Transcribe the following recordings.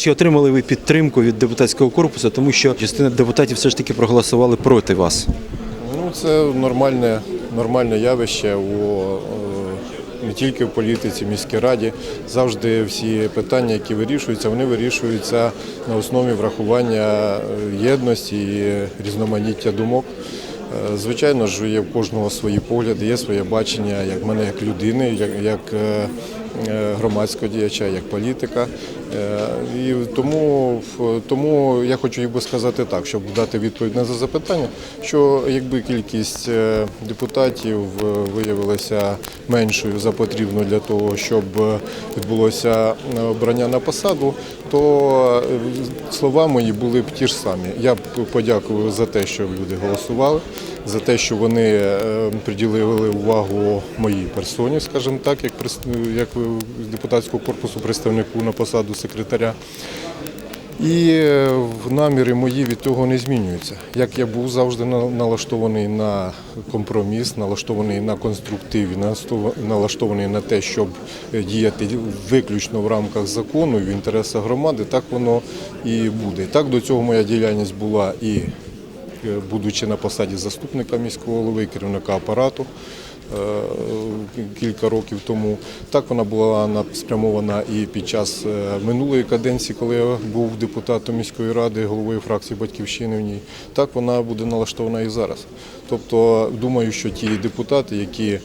Чи отримали ви підтримку від депутатського корпусу, тому що частина депутатів все ж таки проголосували проти вас? Ну, це нормальне, нормальне явище у, е, не тільки в політиці, в міській раді. Завжди всі питання, які вирішуються, вони вирішуються на основі врахування е, єдності і різноманіття думок. Е, Звичайно ж, є в кожного свої погляди, є своє бачення, як мене як людини, як, як е, е, громадського діяча, як політика. Е, І тому, тому я хочу якби сказати так, щоб дати відповідь на це запитання, що якби кількість е, депутатів е, виявилася меншою за потрібну для того, щоб відбулося обрання на посаду, то слова мої були б ті ж самі. Я б подякував за те, що люди голосували, за те, що вони приділили увагу моїй персоні, скажімо так, як як депутатського корпусу представнику на посаду секретаря. І е, наміри мої від того не змінюються. Як я був завжди на- налаштований на компроміс, налаштований на конструктив, налаштований на те, щоб е, діяти виключно в рамках закону, і в інтересах громади, так воно і буде. Так до цього моя діяльність була і будучи на посаді заступника міського голови, керівника апарату е, кілька років тому. Так вона була спрямована і під час е, минулої каденції, коли я був депутатом міської ради, головою фракції Батьківщини в ній. Так вона буде налаштована і зараз. Тобто, думаю, що ті депутати, які е,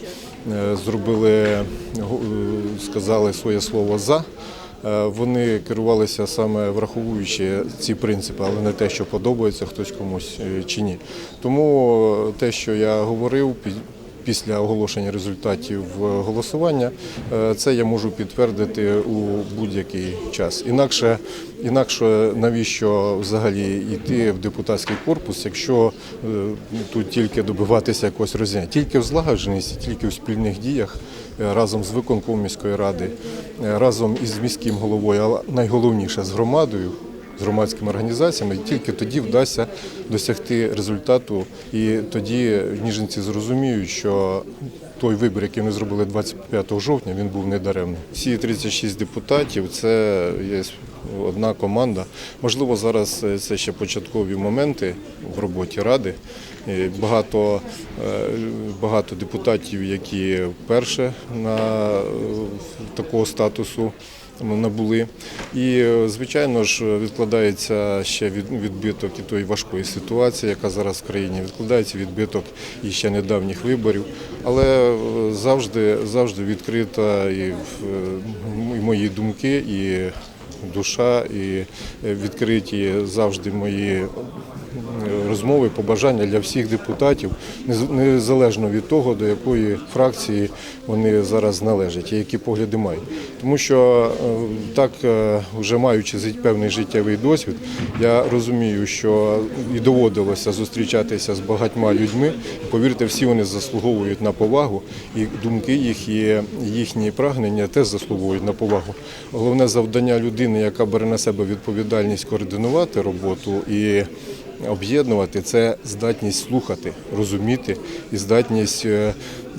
зробили, е, сказали своє слово за. Е, Вони керувалися саме враховуючи ці принципи, але не те, що подобається хтось комусь е, чи ні. Тому те, що я говорив після оголошення результатів е, голосування, це я можу підтвердити у будь-який час. Інакше, інакше навіщо взагалі йти в депутатський корпус, якщо тут тільки добиватися якогось розрізання, тільки в злагодженості, тільки в спільних діях разом з виконком міської ради, е, разом із міським головою, але найголовніше з громадою. З громадськими організаціями тільки тоді вдасться досягти результату, і тоді ніженці зрозуміють, що той вибір, який ми зробили 25 жовтня, він був недаремний. Всі 36 депутатів це є одна команда. Можливо, зараз е, це ще початкові моменти в роботі ради. Е, Багато, е, багато депутатів, які вперше на такого статусу набули. І, звичайно ж, відкладається ще від- відбиток і тої важкої ситуації, яка зараз в країні. Відкладається відбиток і ще недавніх виборів. Але завжди, завжди відкрита і, і мої думки, і душа, і відкриті завжди мої розмови, побажання для всіх депутатів, нез- незалежно від того, до якої фракції вони зараз належать і які погляди мають. Тому що е, так, е, вже маючи певний життєвий досвід, я розумію, що і доводилося зустрічатися з багатьма людьми. Повірте, всі вони заслуговують на повагу, і думки їх і їхні прагнення теж заслуговують на повагу. Головне завдання людини, яка бере на себе відповідальність координувати роботу і об'єднувати це здатність слухати, розуміти і здатність е,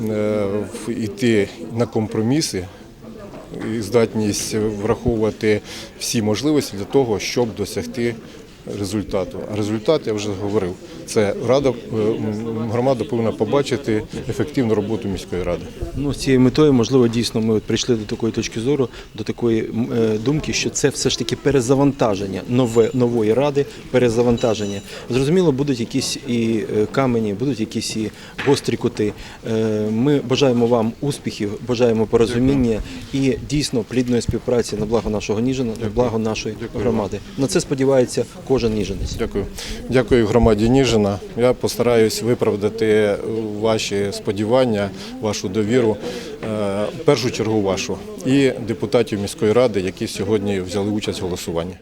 е, йти на компроміси, і здатність враховувати всі можливості для того, щоб досягти результату. А результат я вже говорив. Це рада, е, громада повинна побачити ефективну роботу міської ради. Ну, з цією метою, можливо, дійсно ми от прийшли до такої точки зору, до такої е, думки, що це все ж таки перезавантаження нове, нової ради, перезавантаження. Зрозуміло, будуть якісь і е, камені, будуть якісь і гострі кути. Ми бажаємо вам успіхів, бажаємо порозуміння і дійсно плідної співпраці на благо нашого Ніжина, на благо нашої громади. На це сподівається кожен ніженець. Дякую. Дякую громаді Ніжина. Я постараюсь виправдати ваші сподівання, вашу довіру, е, в першу чергу вашу і депутатів міської ради, які сьогодні взяли участь в голосуванні.